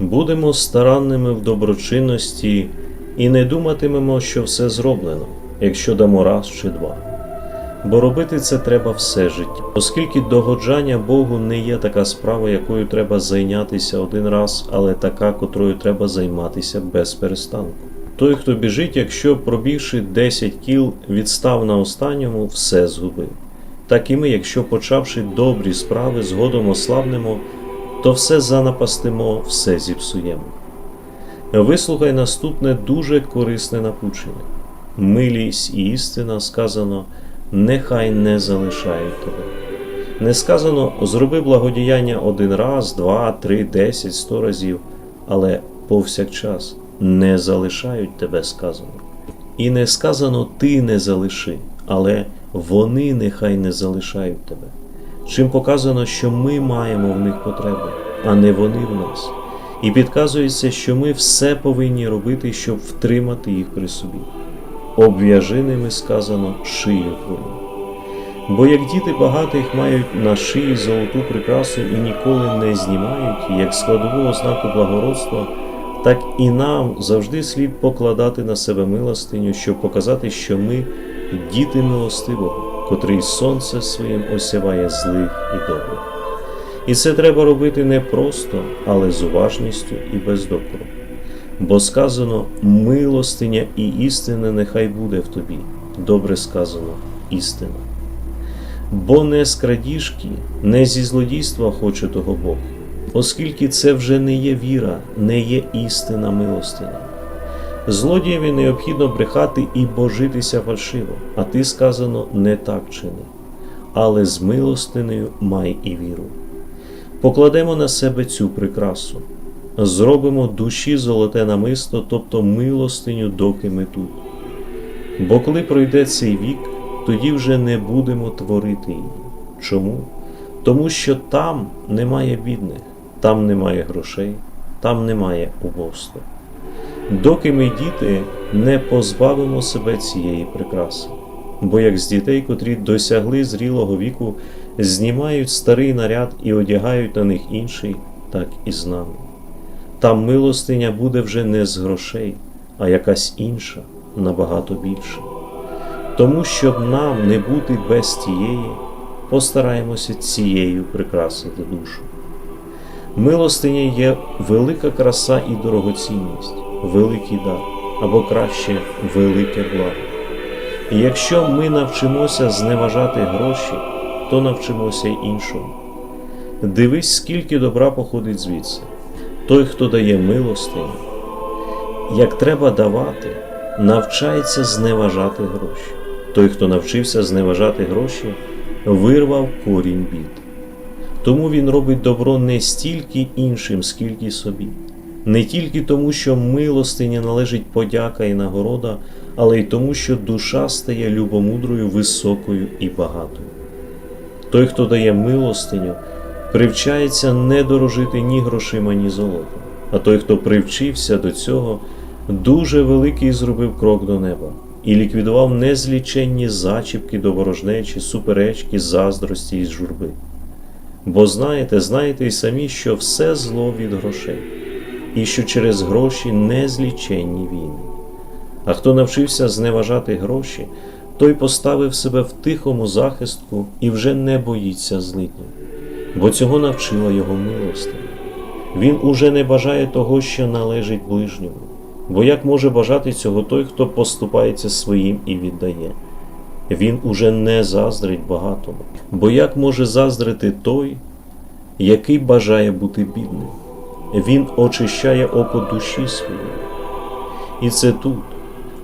Будемо старанними в доброчинності і не думатимемо, що все зроблено, якщо дамо раз чи два. Бо робити це треба все життя, оскільки догоджання Богу не є така справа, якою треба зайнятися один раз, але така, котрою треба займатися без перестанку. Той, хто біжить, якщо пробігши 10 кіл, відстав на останньому, все згубив. Так і ми, якщо почавши добрі справи, згодом ослабнемо, то все занапастимо, все зіпсуємо. Вислухай наступне дуже корисне напучення. Милість і істина сказано, нехай не залишають тебе. Не сказано зроби благодіяння один раз, два, три, десять, сто разів, але повсякчас не залишають тебе сказано. І не сказано ти не залиши, але вони нехай не залишають тебе. Чим показано, що ми маємо в них потреби, а не вони в нас. І підказується, що ми все повинні робити, щоб втримати їх при собі. Обв'яжи ними сказано шию твою. Бо як діти багатих мають на шиї золоту прикрасу і ніколи не знімають, як складову ознаку благородства, так і нам завжди слід покладати на себе милостиню, щоб показати, що ми діти милостивого, котрий сонце своїм осяває злих і добрих. І це треба робити не просто, але з уважністю і без докору. Бо сказано милостиня і істина нехай буде в тобі. Добре сказано істина. Бо не з крадіжки, не зі злодійства хоче того Бог, оскільки це вже не є віра, не є істина милостиня. Злодієві необхідно брехати і божитися фальшиво, а ти сказано не так чини, але з милостинею май і віру. Покладемо на себе цю прикрасу, зробимо душі золоте намисто, тобто милостиню, доки ми тут. Бо коли пройде цей вік, тоді вже не будемо творити її. Чому? Тому що там немає бідних, там немає грошей, там немає убовства. Доки ми діти, не позбавимо себе цієї прикраси. Бо як з дітей, котрі досягли зрілого віку, знімають старий наряд і одягають на них інший, так і з нами. Там милостиня буде вже не з грошей, а якась інша, набагато більша. Тому, щоб нам не бути без тієї, постараємося цією прикрасити душу. Милостиня є велика краса і дорогоцінність, великий дар, або краще велике благо. І якщо ми навчимося зневажати гроші, то навчимося й іншому. Дивись, скільки добра походить звідси. Той, хто дає милостиню, як треба давати, навчається зневажати гроші. Той, хто навчився зневажати гроші, вирвав корінь бід. Тому він робить добро не стільки іншим, скільки собі, не тільки тому, що милостині належить подяка і нагорода, але й тому, що душа стає любомудрою, високою і багатою. Той, хто дає милостиню, привчається не дорожити ні грошима, ні золотом, а той, хто привчився до цього, дуже великий зробив крок до неба і ліквідував незліченні зачіпки до ворожнечі, суперечки, заздрості і журби. Бо знаєте, знаєте й самі, що все зло від грошей, і що через гроші незліченні війни. А хто навчився зневажати гроші, той поставив себе в тихому захистку і вже не боїться злиднів, бо цього навчила його милостиня. Він уже не бажає того, що належить ближньому, бо як може бажати цього той, хто поступається своїм і віддає? Він уже не заздрить багатому, бо як може заздрити той, який бажає бути бідним? Він очищає око душі своєї. І це тут,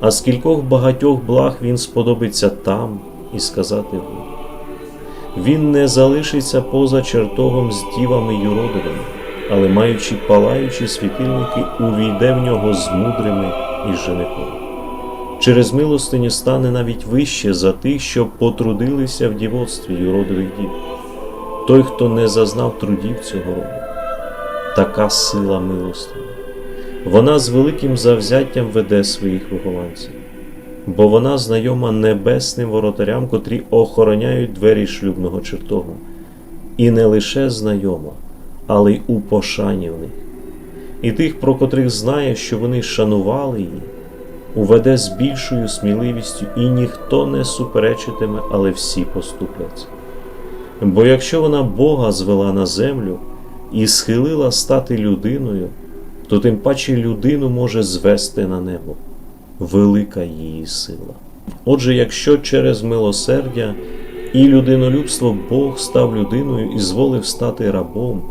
а з кількох багатьох благ він сподобиться там і сказати ви. Він не залишиться поза чертогом з дівами юродивими, але маючи палаючі світильники, увійде в нього з мудрими і женихом. Через милостиню стане навіть вище за тих, що потрудилися в дівоцтві юродивих дів. Той, хто не зазнав трудів цього роду, така сила милостині. Вона з великим завзяттям веде своїх вихованців, бо вона знайома небесним воротарям, котрі охороняють двері шлюбного чертогу, і не лише знайома, але й у пошані в них. і тих, про котрих знає, що вони шанували її, уведе з більшою сміливістю, і ніхто не суперечитиме, але всі поступляться. Бо якщо вона Бога звела на землю і схилила стати людиною, то тим паче людину може звести на небо. Велика її сила. Отже, якщо через милосердя і людинолюбство Бог став людиною і зволив стати рабом,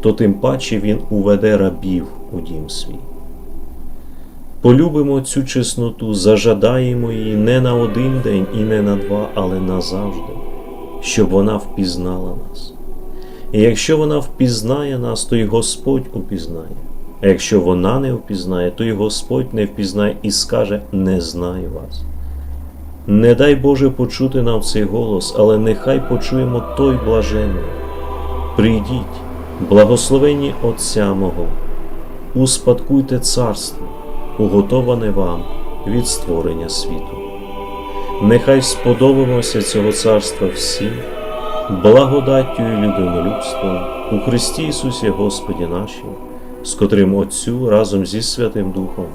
то тим паче Він уведе рабів у дім свій. Полюбимо цю чесноту, зажадаємо її не на один день і не на два, але назавжди, щоб вона впізнала нас. І якщо вона впізнає нас, то й Господь упізнає. А якщо вона не впізнає, то й Господь не впізнає і скаже Не знаю вас. Не дай Боже почути нам цей голос, але нехай почуємо той блаженний. Прийдіть, благословенні Отця мого, успадкуйте царство, уготоване вам від створення світу. Нехай сподобаємося цього царства всім, благодаттю і людинолюбством у Христі Ісусі Господі нашим, з котрим Отцю разом зі Святим Духом,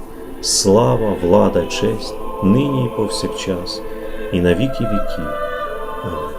слава, влада, честь, нині і повсякчас, і на віки віків. Амінь.